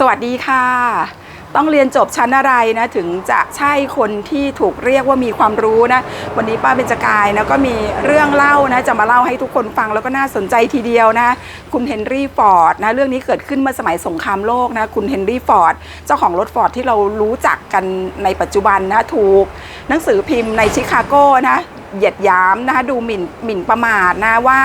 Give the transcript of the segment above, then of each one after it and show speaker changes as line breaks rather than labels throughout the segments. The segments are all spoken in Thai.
สวัสดีค่ะ ต้องเรียนจบชั้นอะไรนะถึงจะใช่คนที่ถูกเรียกว่ามีความรู้นะ วันนี้ป้าเบญจกายนะก็มีเรื่องเล่านะจะมาเล่าให้ทุกคนฟังแล้วก็น่าสนใจทีเดียวนะคุณเฮนรี่ฟอร์ดนะเรื่องนี้เกิดขึ้นเมื่อสมัยสงครามโลกนะคุณเฮนรี่ฟอร์ดเจ้าของรถฟอร์ดที่เรารู้จักกันในปัจจุบันนะถูก หนังสือพิมพ์ในชิคาโกนะเหยียดหยามนะคะดูหมิ่นหมิ่นประมาทนะว่า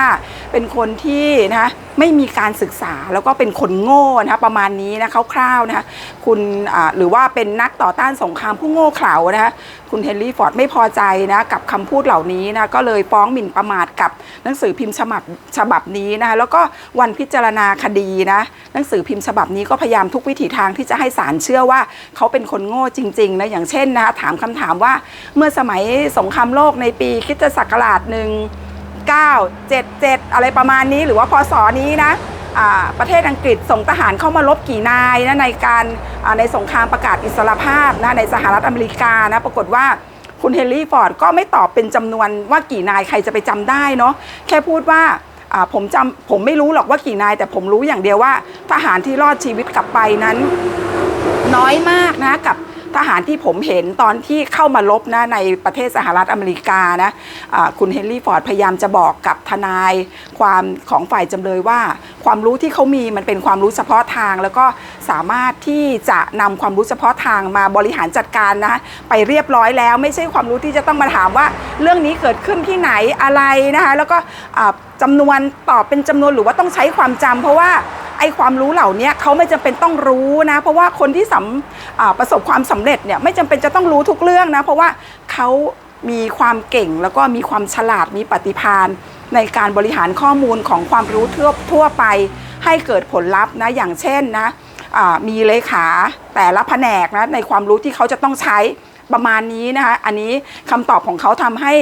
เป็นคนที่นะไม่มีการศึกษาแล้วก็เป็นคนโง่นะคะประมาณนี้นะคร่าวๆนะคะคุณอ่าหรือว่าเป็นนักต่อต้านสงครามผู้โง่เขลานะคะคุณเฮนรี่ฟอร์ดไม่พอใจนะกับคำพูดเหล่านี้นะก็เลยฟ้องหมิ่นประมาทกับหนังสือพิมพ์ฉบับฉบับนี้นะคะแล้วก็วันพิจารณาคดีนะหนังสือพิมพ์ฉบับนี้ก็พยายามทุกวิถีทางที่จะให้ศาลเชื่อว่าเขาเป็นคนโง่จริงๆนะอย่างเช่นนะคะถามคำถามว่าเมื่อสมัยสงครามโลกในปีคริสตศักราชหนึ่ง 977 อะไรประมาณนี้หรือว่าพศนี้นะประเทศอังกฤษส่งทหารเข้ามาลบกี่นายนะในการในสงครามประกาศอิสรภาพนะในสหรัฐอเมริกานะปรากฏว่าคุณเฮนรี่ฟอร์ดก็ไม่ตอบเป็นจำนวนว่ากี่นายใครจะไปจำได้เนาะแค่พูดว่าผมจำผมไม่รู้หรอกว่ากี่นาย แต่ผมรู้อย่างเดียวว่า ทหารที่รอดชีวิตกลับไปนั้น น้อยมากนะกับ ทหารที่ผมเห็นตอนที่เข้ามาลบนะในประเทศสหรัฐอเมริกานะอ่าคุณเฮนรี่ฟอร์ดพยายามจะบอกกับทนายความของฝ่ายจำเลยว่า ความรู้ที่เขามีมันเป็นความรู้เฉพาะทาง แล้วก็สามารถที่จะนำความรู้เฉพาะทางมาบริหารจัดการนะไปเรียบร้อยแล้ว ไม่ใช่ความรู้ที่จะต้องมาถามว่า เรื่องนี้เกิดขึ้นที่ไหนอะไรนะคะแล้วก็อ่าจำนวนตอบเป็นจำนวนหรือว่าต้องใช้ความจำเพราะว่า ไอ้ความรู้เหล่านี้เขาไม่จำเป็นต้องรู้นะ เพราะว่าคนที่สำประสบความสำเร็จเนี่ยไม่จำเป็นจะต้องรู้ทุกเรื่องนะ เพราะว่าเขามีความเก่งแล้วก็มีความฉลาดมีปฏิภาณในการบริหารข้อมูลของความรู้ทั่วทั่วไป ให้เกิดผลลัพธ์นะอย่างเช่นนะมีเลขาแต่ละแผนกนะในความรู้ที่เขาจะต้องใช้ ประมาณนี้นะคะอันนี้คำตอบของเขาทำให้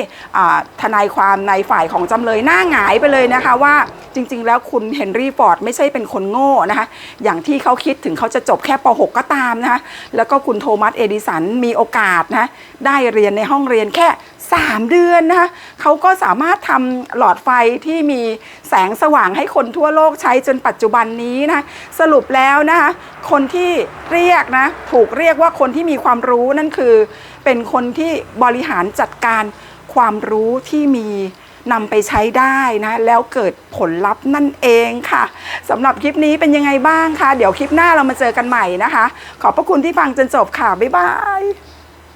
ทนายความในฝ่ายของจำเลยหน้าหงายไปเลยนะคะว่าจริง ๆ แล้วคุณเฮนรี่ฟอร์ดไม่ใช่เป็นคนโง่นะคะอย่างที่เขาคิดถึงเขาจะจบแค่ป .6 ก็ตามนะคะแล้วก็คุณโทมัสเอดิสันมีโอกาสนะได้เรียนในห้องเรียนแค่ 3 เดือนนะคะเขาก็สามารถทำหลอดไฟที่มีแสงสว่างให้คนทั่วโลกใช้จนปัจจุบันนี้นะสรุปแล้วนะคะคนที่เรียกนะถูกเรียกว่าคนที่มีความรู้นั่นคือเป็นคนที่บริหารจัดการความรู้ที่มีนำไปใช้ได้นะแล้วเกิดผลลัพธ์นั่นเองค่ะสำหรับคลิปนี้เป็นยังไงบ้างคะเดี๋ยวคลิปหน้าเรามาเจอกันใหม่นะคะ ขอบพระคุณที่ฟังจนจบค่ะ บ๊ายบาย